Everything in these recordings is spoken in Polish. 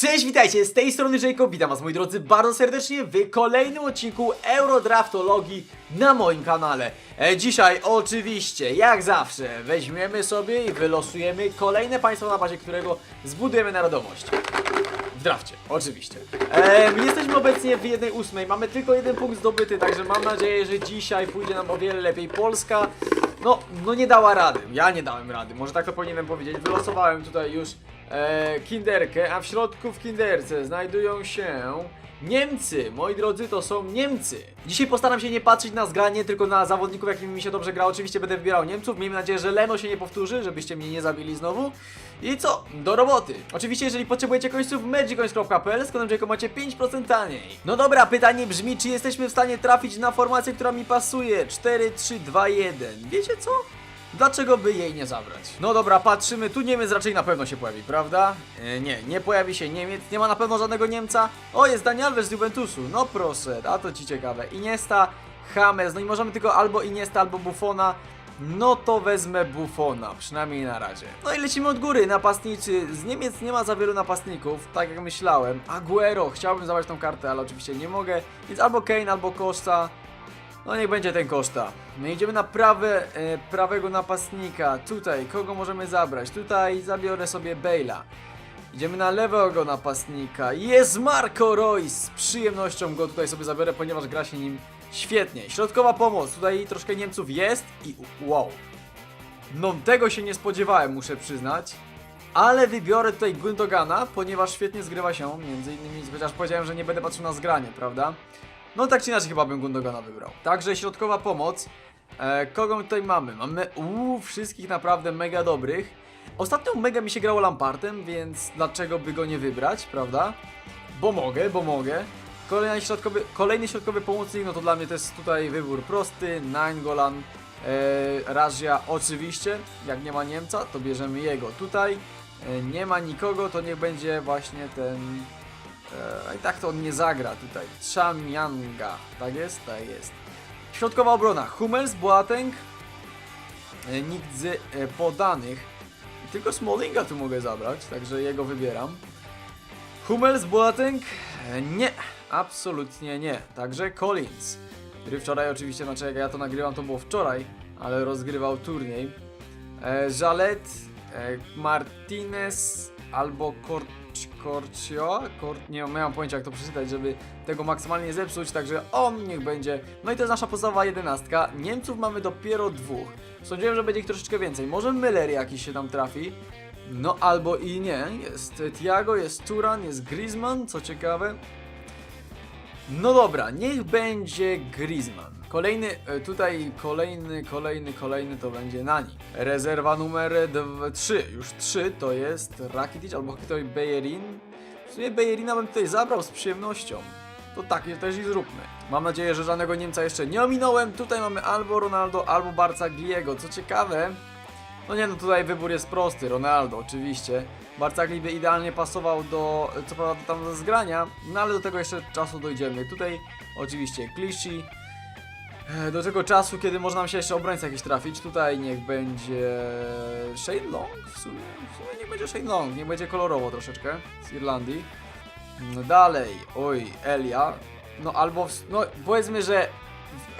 Cześć, witajcie, z tej strony Jacob, witam was moi drodzy bardzo serdecznie w kolejnym odcinku Eurodraftologii na moim kanale. E, dzisiaj oczywiście, jak zawsze, weźmiemy sobie i wylosujemy kolejne państwo na bazie którego zbudujemy narodowość. W drafcie, oczywiście. E, jesteśmy obecnie w 1.8, mamy tylko jeden punkt zdobyty, także mam nadzieję, że dzisiaj pójdzie nam o wiele lepiej. Polska, no, no nie dała rady, ja nie dałem rady, może tak to powinienem powiedzieć. Wylosowałem tutaj już e, kinderkę, a w środku w kinderce znajdują się Niemcy. Moi drodzy, to są Niemcy. Dzisiaj postaram się nie patrzeć na zgranie, tylko na zawodników, jakimi mi się dobrze gra. Oczywiście będę wybierał Niemców. Miejmy nadzieję, że Leno się nie powtórzy, żebyście mnie nie zabili znowu. I co? Do roboty. Oczywiście, jeżeli potrzebujecie końców magicoins.pl, z kodem macie 5% taniej. No dobra, pytanie brzmi, czy jesteśmy w stanie trafić na formację, która mi pasuje? 4, 3, 2, 1. Wiecie co? Dlaczego by jej nie zabrać? No dobra, patrzymy, tu Niemiec raczej na pewno się pojawi, prawda? E, nie, nie pojawi się Niemiec, nie ma na pewno żadnego Niemca. O, jest Dani Alves z Juventusu, no proszę, a to ci ciekawe. Iniesta, James, no i możemy tylko albo Iniesta, albo Buffona. No to wezmę Buffona, przynajmniej na razie. No i lecimy od góry, napastniczy. Z Niemiec nie ma za wielu napastników, tak jak myślałem. Aguero, chciałbym zabrać tą kartę, ale oczywiście nie mogę. Więc albo Kane, albo Costa. No niech będzie ten koszta. My idziemy na prawe, e, prawego napastnika. Tutaj, kogo możemy zabrać? Tutaj zabiorę sobie Bale'a. Idziemy na lewego napastnika. Jest Marco Royce. Z przyjemnością go tutaj sobie zabiorę, ponieważ gra się nim świetnie. Środkowa pomoc. Tutaj troszkę Niemców jest i wow. No tego się nie spodziewałem, muszę przyznać. Ale wybiorę tutaj Gündogana, ponieważ świetnie zgrywa się, między innymi, chociaż powiedziałem, że nie będę patrzył na zgranie, prawda? No tak czy inaczej chyba bym Gundogana wybrał. Także środkowa pomoc. E, kogo tutaj mamy? Mamy uuu, wszystkich naprawdę mega dobrych. Ostatnio mega mi się grało Lampardem, więc dlaczego by go nie wybrać, prawda? Bo mogę, bo mogę. Kolejny środkowy, kolejny środkowy pomocnik, no to dla mnie to jest tutaj wybór prosty. Nainggolan, e, Razia oczywiście. Jak nie ma Niemca, to bierzemy jego tutaj. E, nie ma nikogo, to niech będzie właśnie ten E, I tak to on nie zagra tutaj. Chamianga. Tak jest? Tak jest. Środkowa obrona. Hummels, Boateng. E, Nikt z e, podanych. Tylko Smallinga tu mogę zabrać, także jego wybieram. Hummels, Boateng. E, Nie. Absolutnie nie. Także Collins. Który wczoraj oczywiście, znaczy jak ja to nagrywam, to było wczoraj, ale rozgrywał turniej. E, Jalet, e, Martinez albo Cort Corcio, Cor nie mam pojęcia jak to przeczytać, żeby tego maksymalnie nie zepsuć, także on niech będzie. No i to jest nasza podstawowa jedenastka. Niemców mamy dopiero dwóch. Sądziłem, że będzie ich troszeczkę więcej. Może Müller jakiś się tam trafi. No albo i nie. Jest Thiago, jest Turan, jest Griezmann, co ciekawe. No dobra, niech będzie Griezmann. Kolejny, e, tutaj kolejny, kolejny, kolejny to będzie Nani. Rezerwa numer 3, już 3 to jest Rakitic albo ktoś Bejerin. W sumie Bejerina bym tutaj zabrał z przyjemnością. To tak też i zróbmy. Mam nadzieję, że żadnego Niemca jeszcze nie ominąłem. Tutaj mamy albo Ronaldo, albo Barca Gliego. Co ciekawe, no nie no, tutaj wybór jest prosty, Ronaldo oczywiście. Barcagli by idealnie pasował do, co prawda tam zgrania, no ale do tego jeszcze czasu dojdziemy. Tutaj oczywiście Clichy. E, Do tego czasu, kiedy może nam się jeszcze obrońca jakiś trafić, tutaj niech będzie Shane Long w sumie, w sumie niech będzie Shane Long, niech będzie kolorowo troszeczkę z Irlandii. No dalej, oj, Elia, no albo, w, no powiedzmy, że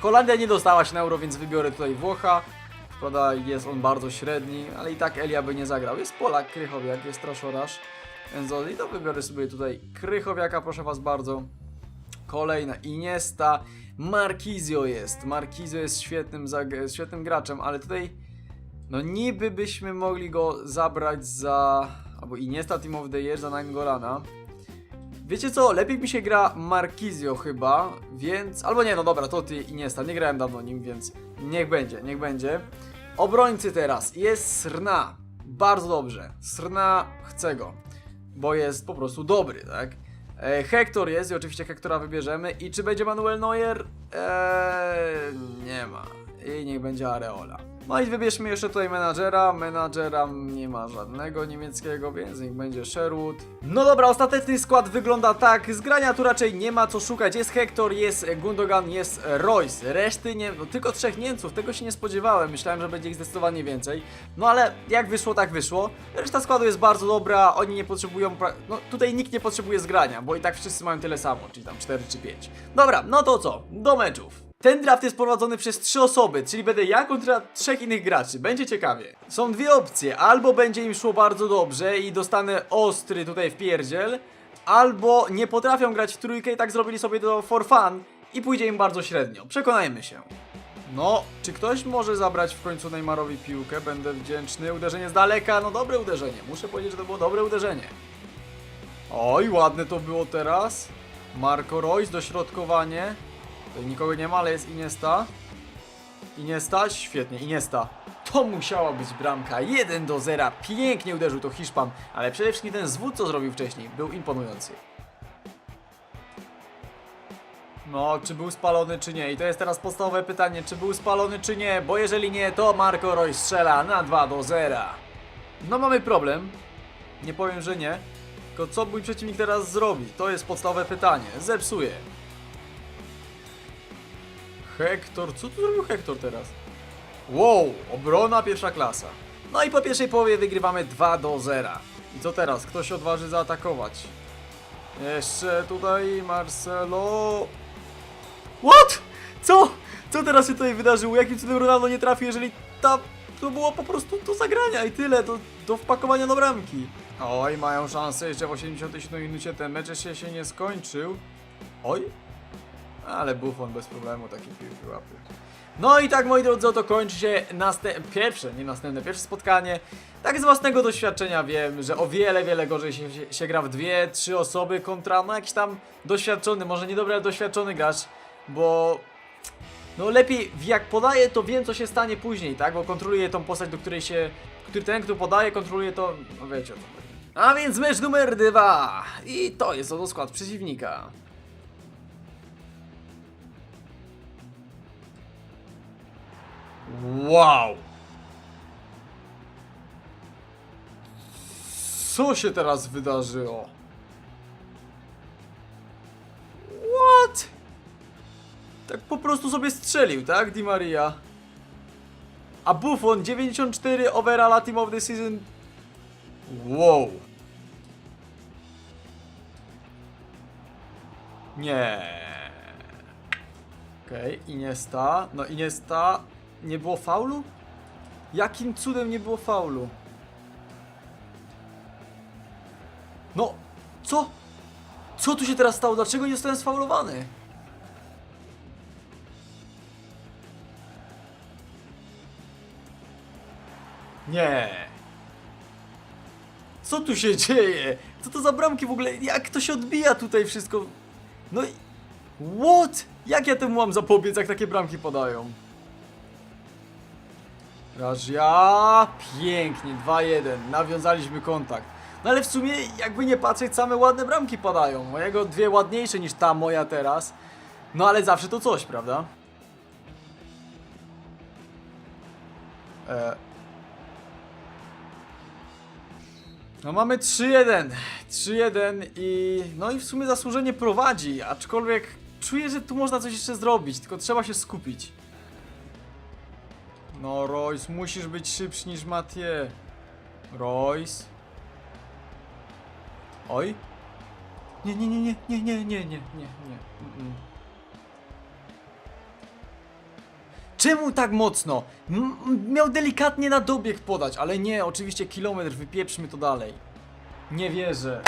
Holandia nie dostała się na euro, więc wybiorę tutaj Włocha. Prawda, jest on bardzo średni, ale i tak Elia by nie zagrał. Jest Polak, Krychowiak, jest Traszorasz, Enzoli, to wybiorę sobie tutaj Krychowiaka, proszę was bardzo. Kolejna Iniesta, Markizio jest. Markizio jest świetnym, świetnym graczem, ale tutaj no niby byśmy mogli go zabrać za albo Iniesta Team of the Year za Naingolana. Wiecie co, lepiej mi się gra Markizio chyba, więc... Albo nie, no dobra, to ty Iniesta, nie grałem dawno nim, więc niech będzie, niech będzie. Obrońcy teraz, jest Srna, bardzo dobrze, Srna chcę go, bo jest po prostu dobry, tak? E, Hector jest i oczywiście Hectora wybierzemy. I czy będzie Manuel Neuer? Eee, nie ma. I niech będzie Areola. No i wybierzmy jeszcze tutaj menadżera. Menadżera nie ma żadnego niemieckiego, więc niech będzie Sherwood. No dobra, ostateczny skład wygląda tak. Z grania tu raczej nie ma co szukać. Jest Hector, jest Gundogan, jest Royce. Reszty nie... No, tylko trzech Niemców, tego się nie spodziewałem. Myślałem, że będzie ich zdecydowanie więcej. No ale jak wyszło, tak wyszło. Reszta składu jest bardzo dobra. Oni nie potrzebują... pra- No tutaj nikt nie potrzebuje zgrania, bo i tak wszyscy mają tyle samo, czyli tam 4 czy 5. Dobra, no to co? Do meczów. Ten draft jest prowadzony przez trzy osoby, czyli będę ja kontra trzech innych graczy. Będzie ciekawie. Są dwie opcje. Albo będzie im szło bardzo dobrze i dostanę ostry tutaj w pierdziel, albo nie potrafią grać w trójkę i tak zrobili sobie to for fun i pójdzie im bardzo średnio. Przekonajmy się. No, czy ktoś może zabrać w końcu Neymarowi piłkę? Będę wdzięczny. Uderzenie z daleka, no dobre uderzenie. Muszę powiedzieć, że to było dobre uderzenie. Oj, ładne to było teraz. Marco Royce, dośrodkowanie. Tutaj nikogo nie ma, ale jest Iniesta. Iniesta, świetnie, Iniesta. To musiała być bramka. 1 do 0. Pięknie uderzył to Hiszpan, ale przede wszystkim ten zwód, co zrobił wcześniej, był imponujący. No, czy był spalony, czy nie? I to jest teraz podstawowe pytanie, czy był spalony, czy nie? Bo jeżeli nie, to Marco Royce strzela na 2 do 0. No, mamy problem. Nie powiem, że nie. Tylko co mój przeciwnik teraz zrobi? To jest podstawowe pytanie. Zepsuje. Hektor, co tu zrobił Hektor teraz? Wow, obrona pierwsza klasa. No i po pierwszej połowie wygrywamy 2 do 0. I co teraz? Kto się odważy zaatakować? Jeszcze tutaj Marcelo. What? Co? Co teraz się tutaj wydarzyło? Jakim cudem Ronaldo nie trafił, jeżeli ta... To było po prostu do zagrania i tyle, do, do wpakowania do bramki. Oj, mają szansę jeszcze w 87 minucie, ten mecz jeszcze się nie skończył. Oj, ale Buffon bez problemu takie piłki łapie. No i tak moi drodzy, oto kończy się pierwsze, nie następne, pierwsze spotkanie. Tak z własnego doświadczenia wiem, że o wiele, wiele gorzej się, się, się gra w dwie, trzy osoby kontra no jakiś tam doświadczony, może niedobry, ale doświadczony gracz, bo no lepiej jak podaje, to wiem co się stanie później, tak? Bo kontroluje tą postać, do której się, który ten, kto podaje, kontroluje to, no wiecie o co chodzi. A więc mecz numer dwa i to jest oto skład przeciwnika. Wow! Co się teraz wydarzyło? What? Tak po prostu sobie strzelił, tak? Di Maria. A Buffon 94 overall team of the season. Wow. Nie. Okej, okay, Iniesta. No Iniesta. Nie było faulu? Jakim cudem nie było faulu? No, co? Co tu się teraz stało? Dlaczego nie zostałem sfaulowany? Nie. Co tu się dzieje? Co to za bramki w ogóle? Jak to się odbija tutaj wszystko? No i... What? Jak ja temu mam zapobiec, jak takie bramki podają? Rażia, pięknie, 2-1, nawiązaliśmy kontakt. No ale w sumie, jakby nie patrzeć, same ładne bramki padają. Mojego dwie ładniejsze niż ta moja teraz. No ale zawsze to coś, prawda? E... No mamy 3-1. 3-1 i... No i w sumie zasłużenie prowadzi, aczkolwiek czuję, że tu można coś jeszcze zrobić, tylko trzeba się skupić. No Royce, musisz być szybszy niż Mathieu. Royce. Oj. Nie, nie, nie, nie, nie, nie, nie, nie, nie, nie. Mm-mm. Czemu tak mocno? M- miał delikatnie na dobieg podać, ale nie, oczywiście kilometr, wypieprzmy to dalej. Nie wierzę.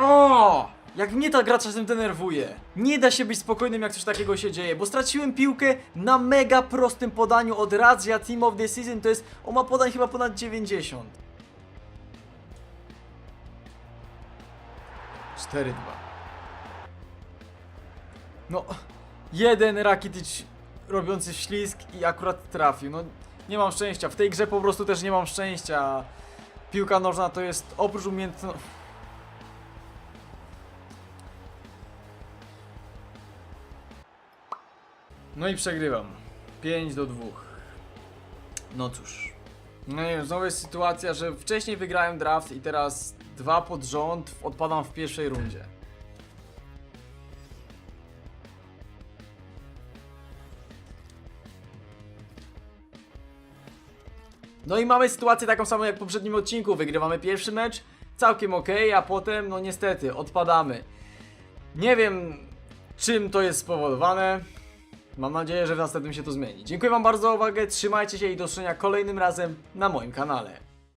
O! Jak mnie ta gra czasem denerwuje. Nie da się być spokojnym, jak coś takiego się dzieje, bo straciłem piłkę na mega prostym podaniu od Radzia Team of the Season, to jest, on ma podań chyba ponad 90. 4-2. No, jeden Rakitic robiący ślizg i akurat trafił. No, nie mam szczęścia. W tej grze po prostu też nie mam szczęścia. Piłka nożna to jest oprócz umiejętności. No i przegrywam. 5 do 2. No cóż. No nie wiem, znowu jest sytuacja, że wcześniej wygrałem draft i teraz dwa pod rząd odpadam w pierwszej rundzie. No i mamy sytuację taką samą jak w poprzednim odcinku. Wygrywamy pierwszy mecz, całkiem ok, a potem, no niestety, odpadamy. Nie wiem, czym to jest spowodowane. Mam nadzieję, że w następnym się to zmieni. Dziękuję Wam bardzo za uwagę, trzymajcie się i do zobaczenia kolejnym razem na moim kanale.